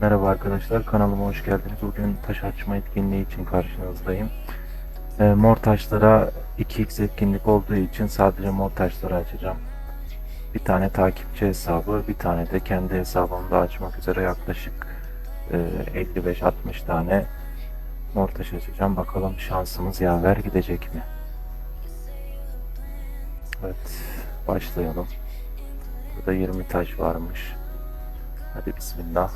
Merhaba arkadaşlar, kanalıma hoş geldiniz. Bugün taş açma etkinliği için karşınızdayım. Ee, mor taşlara 2x etkinlik olduğu için sadece mor taşları açacağım. Bir tane takipçi hesabı, bir tane de kendi hesabımda açmak üzere yaklaşık e, 55-60 tane mor taş açacağım. Bakalım şansımız yaver gidecek mi? Evet, başlayalım. Burada 20 taş varmış. Hadi bismillah.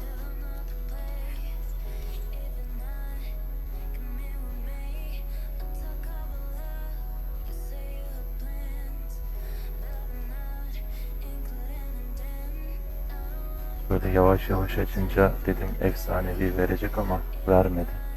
Böyle yavaş yavaş açınca dedim efsanevi verecek ama vermedi.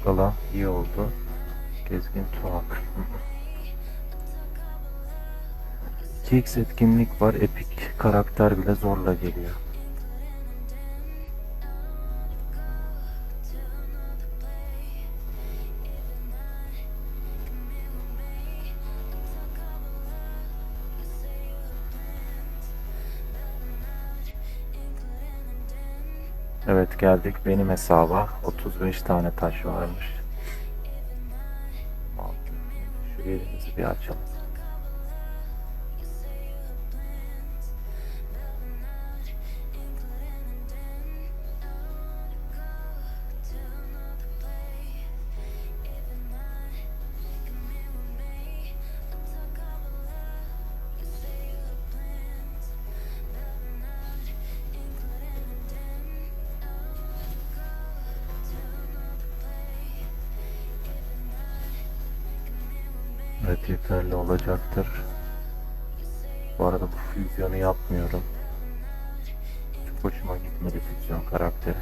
Dörtlülük alan iyi oldu. Gezgin tuhak. 2x etkinlik var. Epik karakter bile zorla geliyor. Evet geldik benim hesaba 35 tane taş varmış. Şu yerimizi bir açalım. Yeterli olacaktır. Bu arada bu füzyonu yapmıyorum. Çok hoşuma gitmedi füzyon karakteri.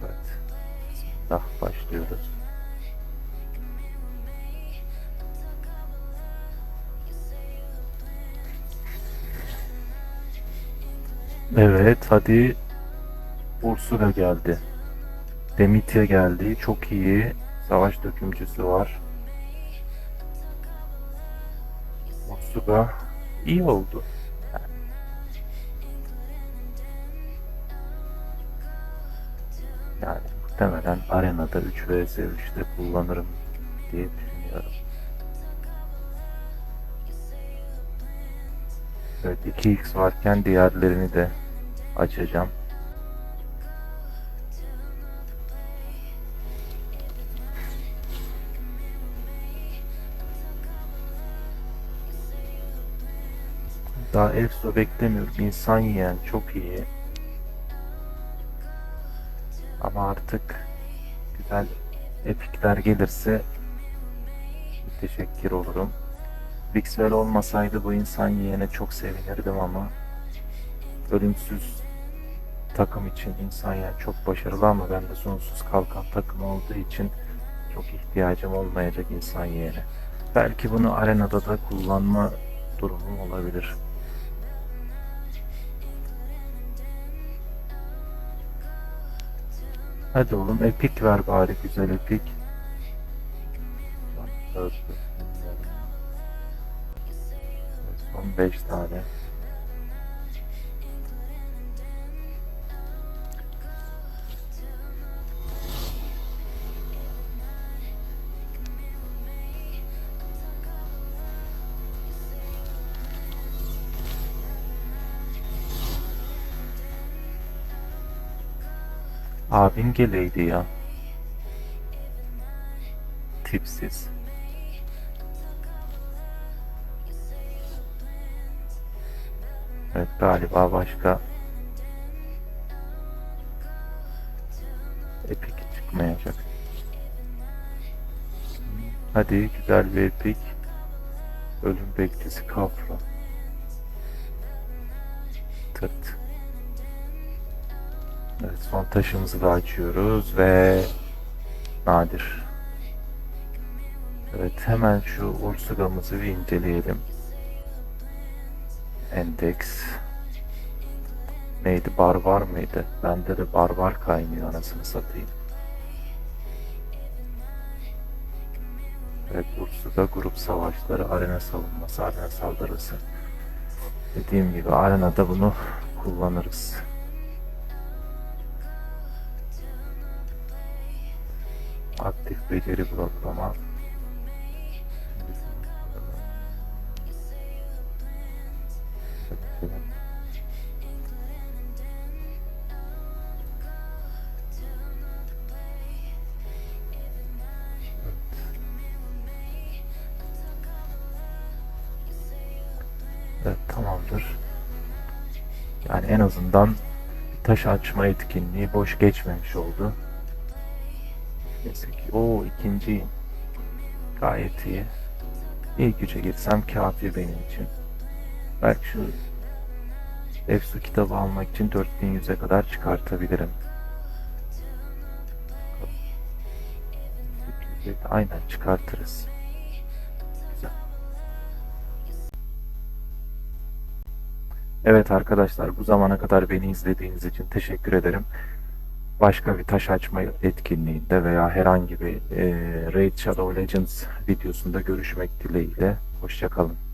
Evet. Bismillah başlıyoruz. Evet hadi Ursula geldi. Demitya geldi. Çok iyi. Savaş dökümcüsü var. Ursula iyi oldu. Yani muhtemelen arenada 3 vs 3'te kullanırım diye düşünüyorum. Evet 2x varken diğerlerini de açacağım. Daha EFSO beklemiyorum. İnsan yiyen çok iyi. Ama artık güzel epikler gelirse teşekkür olurum. Bixwell olmasaydı bu insan yiyene çok sevinirdim ama ölümsüz takım için insan yiyen çok başarılı ama ben de sonsuz kalkan takım olduğu için çok ihtiyacım olmayacak insan yiyene. Belki bunu arenada da kullanma durumum olabilir. Hadi oğlum epik ver bari güzel epik. Son 5 tane. Abin geleydi ya. Tipsiz. Evet galiba başka epik çıkmayacak. Hadi güzel bir epik. Ölüm bekçisi kafra. Tırt. Evet son taşımızı da açıyoruz ve nadir. Evet hemen şu Ursugamızı bir inceleyelim. Endeks. Neydi? Barbar mıydı? Bende de barbar kaynıyor anasını satayım. Evet Ursuga grup savaşları, arena savunması, arena saldırısı. Dediğim gibi arenada bunu kullanırız. Aktif beceri bloklama. Evet tamamdır. Yani en azından taş açma etkinliği boş geçmemiş oldu. Neyse ki o ikinci gayet iyi. İlk üçe girsem kafi benim için. Belki şu Efsu kitabı almak için 4100'e kadar çıkartabilirim. Aynen çıkartırız. Evet arkadaşlar bu zamana kadar beni izlediğiniz için teşekkür ederim. Başka bir taş açma etkinliğinde veya herhangi bir e, Raid Shadow Legends videosunda görüşmek dileğiyle. Hoşçakalın.